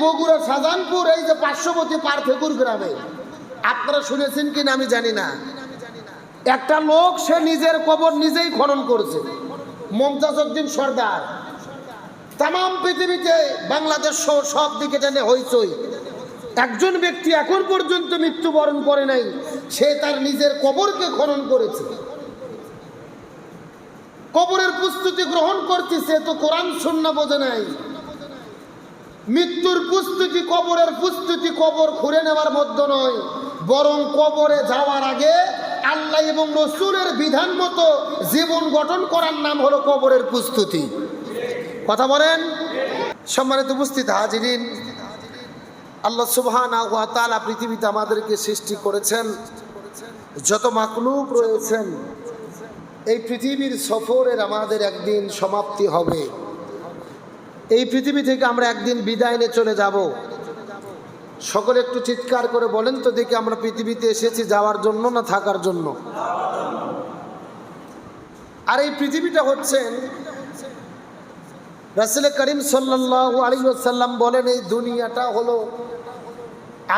বগুড়া, শাহজাহানপুর, এই যে পার্শ্ববর্তী পারফেকুর গ্রামে। আপনারা শুনেছেন কিনা আমি জানি না। একটা লোক, সে নিজের কবর নিজেই খনন করছে। মমতাজ উদ্দিন সর্দার। তাম পৃথিবীতে বাংলাদেশ সহ সব দিকে টেনে হইচই। একজন ব্যক্তি এখন পর্যন্ত মৃত্যুবরণ করে নাই, সে তার নিজের কবরকে খনন করেছে। কবরের প্রস্তুতি গ্রহণ করতেছে, তো কোরআন শূন্য বোঝে নাই। মৃত্যুর প্রস্তুতি কবরের প্রস্তুতি কবর খুঁড়ে নেওয়ার মধ্যে নয়, বরং কবরে যাওয়ার আগে আল্লাহ এবং রসুলের বিধান মতো জীবন গঠন করার নাম হলো কবরের প্রস্তুতি কথা বলেন? সম্মানিত উপস্থিত হাজিরিন, আল্লাহ সুবহানা ওয়া পৃথিবীতে আমাদেরকে সৃষ্টি করেছেন, যত মাকলুক রয়েছেন, এই পৃথিবীর সফরের আমাদের একদিন সমাপ্তি হবে। এই পৃথিবী থেকে আমরা একদিন বিদায় নিয়ে চলে যাব। সকলে একটু চিৎকার করে বলেন তো দেখি আমরা পৃথিবীতে এসেছি যাওয়ার জন্য না থাকার জন্য। আর এই পৃথিবীটা হচ্ছেন রাসুল করিম সাল্লাহ আলী সাল্লাম বলেন, এই দুনিয়াটা হলো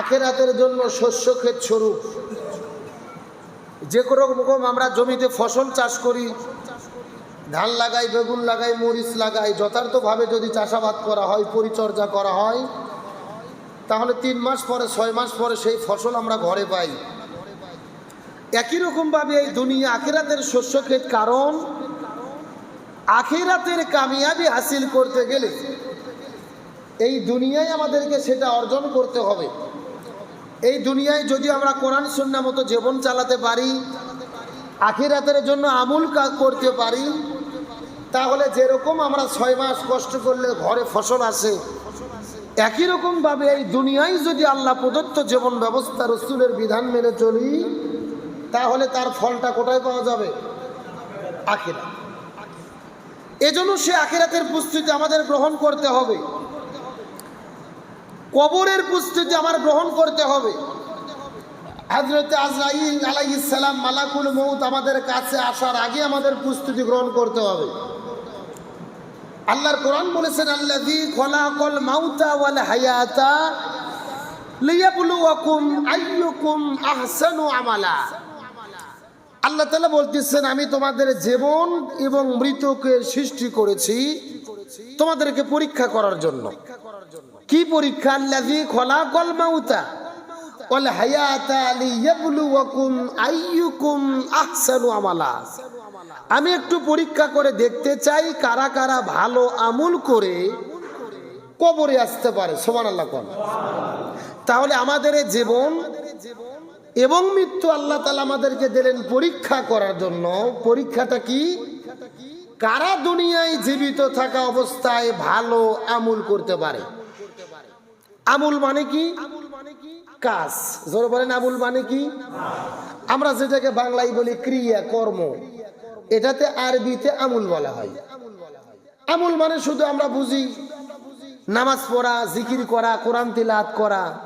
আখেরাতের জন্য শস্য ক্ষেত স্বরূপ। যে কোনো রকম আমরা জমিতে ফসল চাষ করি ধান লাগাই, বেগুন লাগাই, মরিচ লাগাই, যথার্থভাবে যদি চাষাবাদ করা হয়, পরিচর্যা করা হয়, তাহলে তিন মাস পরে, ছয় মাস পরে সেই ফসল আমরা ঘরে পাই। একই রকমভাবে এই দুনিয়া আখেরাতের শস্য ক্ষেত কারণ, আখেরাতের কামিয়াবি হাসিল করতে গেলে এই দুনিয়ায় আমাদেরকে সেটা অর্জন করতে হবে। এই দুনিয়ায় যদি আমরা কোরআন সন্না মতো জীবন চালাতে পারি, আখিরাতের জন্য আমুল করতে পারি তাহলে যেরকম আমরা ছয় মাস কষ্ট করলে ঘরে ফসল আসে, একই রকমভাবে এই দুনিয়ায় যদি আল্লাহ প্রদত্ত জীবন ব্যবস্থা রসুলের বিধান মেনে চলি, তাহলে তার ফলটা কোথায় পাওয়া যাবে? আখেরা এজন্য সে আখেরাতের প্রস্তুতি আমাদের গ্রহণ করতে হবে। কবরের প্রস্তুতি আমার গ্রহণ করতে হবে। হাজরতে আজরাইল আলাইসালাম মালাকুল মৌত আমাদের কাছে আসার আগে আমাদের প্রস্তুতি গ্রহণ করতে হবে। আল্লাহর কোরআন বলেছেন, আল্লাযী খলাকাল মাউতা ওয়াল হায়াতা লিয়াবলুয়াকুম আইয়ুকুম আহসানু আমালা। আল্লাহ তাআলা বলতেছেন, আমি তোমাদের জীবন এবং মৃতকে সৃষ্টি করেছি তোমাদেরকে পরীক্ষা করার জন্য। কি পরীক্ষা? আল্লাযী খলাকাল মাউতা ওয়াল হায়াতা লিয়াবলুয়াকুম আইয়ুকুম আহসানু আমালা। আমি একটু পরীক্ষা করে দেখতে চাই কারা কারা ভালো আমল করে কবরে আসতে পারে সোমান আল্লাহ কন। তাহলে আমাদের জীবন এবং মৃত্যু আল্লাহ তালা আমাদেরকে দিলেন পরীক্ষা করার জন্য। পরীক্ষাটা কি? কারা দুনিয়ায় জীবিত থাকা অবস্থায় ভালো আমুল করতে পারে? আমুল মানে কি? কাজ। জোর বলেন, আমুল মানে কি? আমরা যেটাকে বাংলায় বলি ক্রিয়া কর্ম। এটাতে আরবিতে আমুল বলা হয়। আমুল মানে শুধু আমরা বুঝি। নামাজ পড়া, জিকির করা, কোরআন তিলাত করা।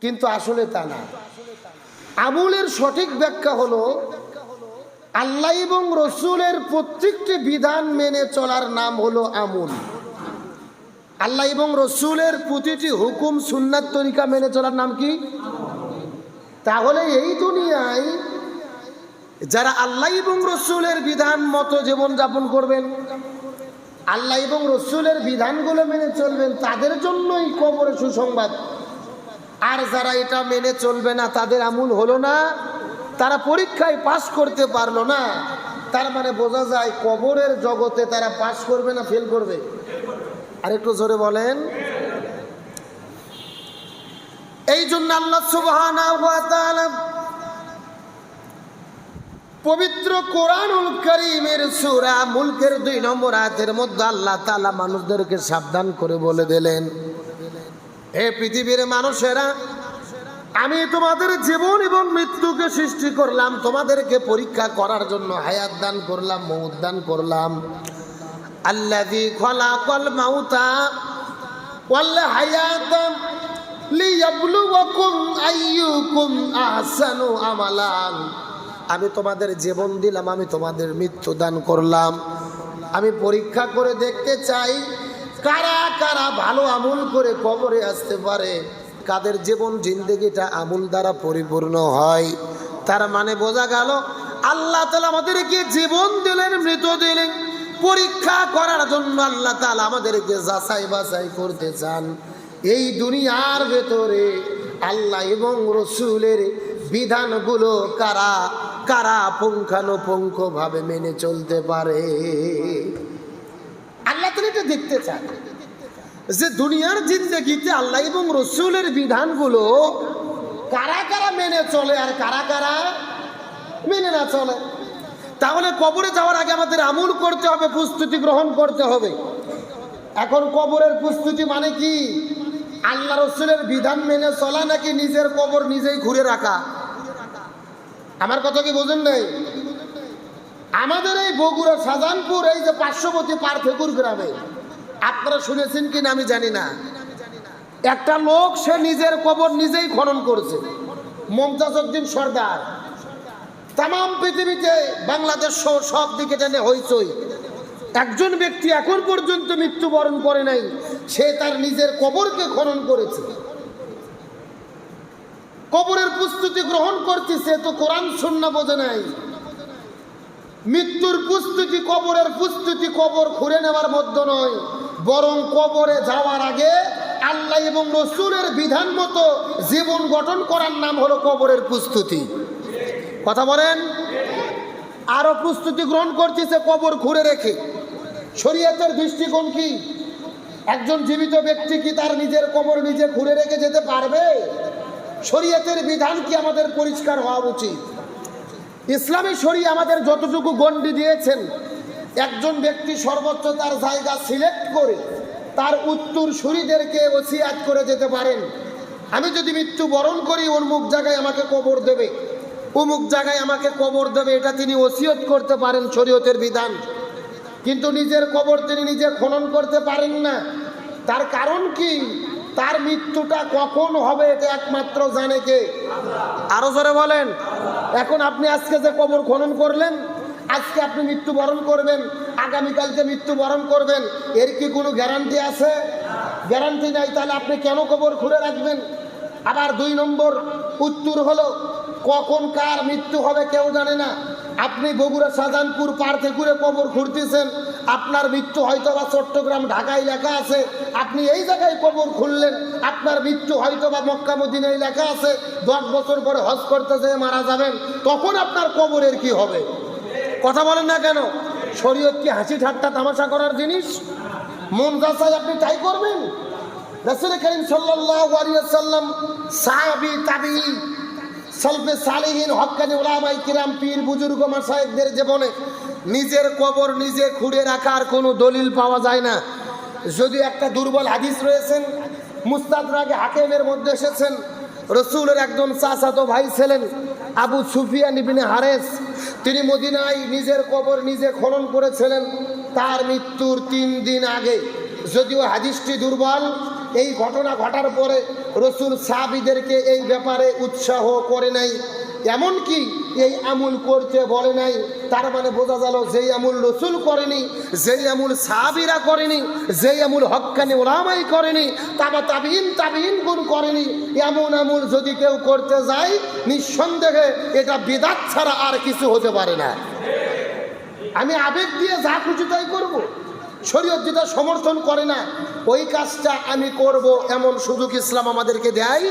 কিন্তু আসলে তা না। আমুলের সঠিক ব্যাখ্যা হলো, আল্লাহ এবং রসুলের প্রত্যেকটি বিধান মেনে চলার নাম হলো আমুল। আল্লাহ এবং রসুলের প্রতিটি হুকুম সুন্নাত তরিকা মেনে চলার নাম কি? তাহলে এই দুনিয়ায় যারা আল্লাহ এবং রসুলের বিধান মতো জীবন যাপন করবেন, আল্লাহ এবং রসুলের বিধানগুলো মেনে চলবেন, তাদের জন্যই কবরে সুসংবাদ। আর যারা এটা মেনে চলবে না, তাদের আমূল হলো না, তারা পরীক্ষায় পাশ করতে পারল না, তার মানে বোঝা যায় কবরের জগতে তারা পাশ করবে না ফেল করবে। আর একটু জোরে বলেন। এই জন্য আল্লাহ তাআলা পবিত্র কোরআনুল করিমের সূরা মুলকের দুই নম্বর আয়াতের মধ্যে আল্লাহ তালা মানুষদেরকে সাবধান করে বলে দিলেন, এ পৃথিবীর মানুষেরা, আমি তোমাদের জীবন এবং মৃত্যুকে সৃষ্টি করলাম, তোমাদেরকে পরীক্ষা করার জন্য হায়াত দান করলাম, মৌত দান করলাম। আল্লাযী খলাকাল মাউতা ওয়াল হায়াতা আমালান। আমি তোমাদের জীবন দিলাম, আমি তোমাদের মৃত্যু দান করলাম। আমি পরীক্ষা করে দেখতে চাই কারা কারা ভালো আমল করে কবরে আসতে পারে। কাদের জীবন, জিন্দগিটা আমল দ্বারা পরিপূর্ণ হয়। তার মানে বোঝা গেল, আল্লাহ তালা আমাদেরকে জীবন দিলেন মৃত দিলেন। পরীক্ষা করার জন্য আল্লাহ তালা আমাদেরকে যাচাই বাছাই করতে চান। এই দুনিয়ার ভেতরে আল্লাহ এবং রসুলের বিধানগুলো কারা কারা পুঙ্খানুপুঙ্খ ভাবে মেনে চলতে পারে? আল্লাহ তালা এটা দেখতে চান। যে দুনিয়ার জিন্দগিতে আল্লাহ এবং রসুলের বিধানগুলো কারা কারা মেনে চলে আর কারা কারা মেনে না চলে? তাহলে কবরে যাওয়ার আগে আমাদের আমল করতে হবে, প্রস্তুতি গ্রহণ করতে হবে। এখন কবরের প্রস্তুতি মানে কি? আল্লাহ রসুলের বিধান মেনে চলা নাকি নিজের কবর নিজেই ঘুরে রাখা? আমার কথা কি বোঝেন নাই? আমাদের এই বগুড়া শাহজাহানপুর এই যে পার্শ্ববর্তী পার্থেকুর গ্রামে, আপনারা শুনেছেন কিনা আমি জানি না। একটা লোক, সে নিজের কবর নিজেই খনন করছে। মমতাজ উদ্দিন সর্দার। তাম পৃথিবীতে বাংলাদেশ সহ সব দিকে টেনে হইচই। একজন ব্যক্তি এখন পর্যন্ত মৃত্যুবরণ করে নাই। সে তার নিজের কবরকে খনন করেছে। কবরের প্রস্তুতি গ্রহণ করতেছে তো কোরআন শূন্য বোঝে নাই। মৃত্যুর প্রস্তুতি কবরের প্রস্তুতি কবর খুঁড়ে নেওয়ার মধ্য নয়, বরং কবরে যাওয়ার আগে আল্লাহ এবং রসুলের বিধান মতো জীবন গঠন করার নাম হলো কবরের প্রস্তুতি। কথা বলেন? আরও প্রস্তুতি গ্রহণ করতেছে কবর ঘুরে রেখে। শরীয়তের দৃষ্টিকোণ কি? একজন জীবিত ব্যক্তি কি তার নিজের কবর নিজে খুঁড়ে রেখে যেতে পারবে? শরীয়তের বিধান কি আমাদের পরিষ্কার হওয়া উচিত? ইসলামী শরী আমাদের যতটুকু গণ্ডি দিয়েছেন, একজন ব্যক্তি সর্বোচ্চ তার জায়গা সিলেক্ট করে তার উত্তর সুরীদেরকে ওসিয়াত করে যেতে পারেন। আমি যদি মৃত্যু বরণ করি, অমুক জায়গায় আমাকে কবর দেবে, অমুক জায়গায় আমাকে কবর দেবে, এটা তিনি ওসিয়ত করতে পারেন শরীয়তের বিধান। কিন্তু নিজের কবর তিনি নিজে খনন করতে পারেন না। তার কারণ কি? তার মৃত্যুটা কখন হবে এটা একমাত্র জানে কে? আরও জোরে বলেন। এখন আপনি আজকে যে কবর খনন করলেন, আজকে আপনি মৃত্যুবরণ করবেন, আগামীকালকে মৃত্যুবরণ করবেন, এর কি কোনো গ্যারান্টি আছে? গ্যারান্টি নাই, তাহলে আপনি কেন কবর খুলে রাখবেন? আবার দুই নম্বর উত্তর হলো, কখন কার মৃত্যু হবে কেউ জানে না। আপনি বগুড়া শাহজাহানপুর পার থেকে কবর খুঁড়তেছেন, আপনার মৃত্যু হয়তো বা চট্টগ্রাম, ঢাকায় লেখা আছে। আপনি এই জায়গায় কবর খুললেন, আপনার মৃত্যু হয়তো বা মক্কা, মদিনায় লেখা আছে। দশ বছর পরে হজ করতে যেয়ে মারা যাবেন, তখন আপনার কবরের কি হবে? কথা বলেন না কেন? শরীয়ত কি হাসি ঠাট্টা তামাশা করার জিনিস? মন যাচাই আপনি তাই করবেন। রসুল করিম সাল্লাম সাহাবি তাবি সলফে সালিহীন হকানি ওলামাই কিরাম পীর বুজুর্গ মাসায়েকদের জীবনে নিজের কবর নিজে খুঁড়ে রাখার কোনো দলিল পাওয়া যায় না। যদি একটা দুর্বল হাদিস রয়েছেন মুস্তাদরাগে হাকেমের মধ্যে এসেছেন, রসুলের একজন চাচাতো ভাই ছিলেন, আবু সুফিয়া ইবিনে হারেস, তিনি মদিনায় নিজের কবর নিজে খনন করেছিলেন, তার মৃত্যুর তিন দিন আগে। যদিও হাদিসটি দুর্বল, এই ঘটনা ঘটার পরে রসুল সাহাবিদেরকে এই ব্যাপারে উৎসাহ করে নাই। এমনকি এই আমুল করতে বলে নাই, তার মানে বোঝা গেল যেই আমুল রসুল করেনি, যেই আমুল সাহাবিরা করেনি, যেই আমুল হক্কানি ওলামাই করেনি, তাবা তাবিন তাবিন গুণ করেনি, এমন আমুল যদি কেউ করতে যায়, নিঃসন্দেহে এটা বিদাত ছাড়া আর কিছু হতে পারে না। আমি আবেগ দিয়ে যা খুশি তাই করব। শরীয়ত যেটা সমর্থন করে না ওই কাজটা আমি করব এমন সুযোগ ইসলাম আমাদেরকে দেয়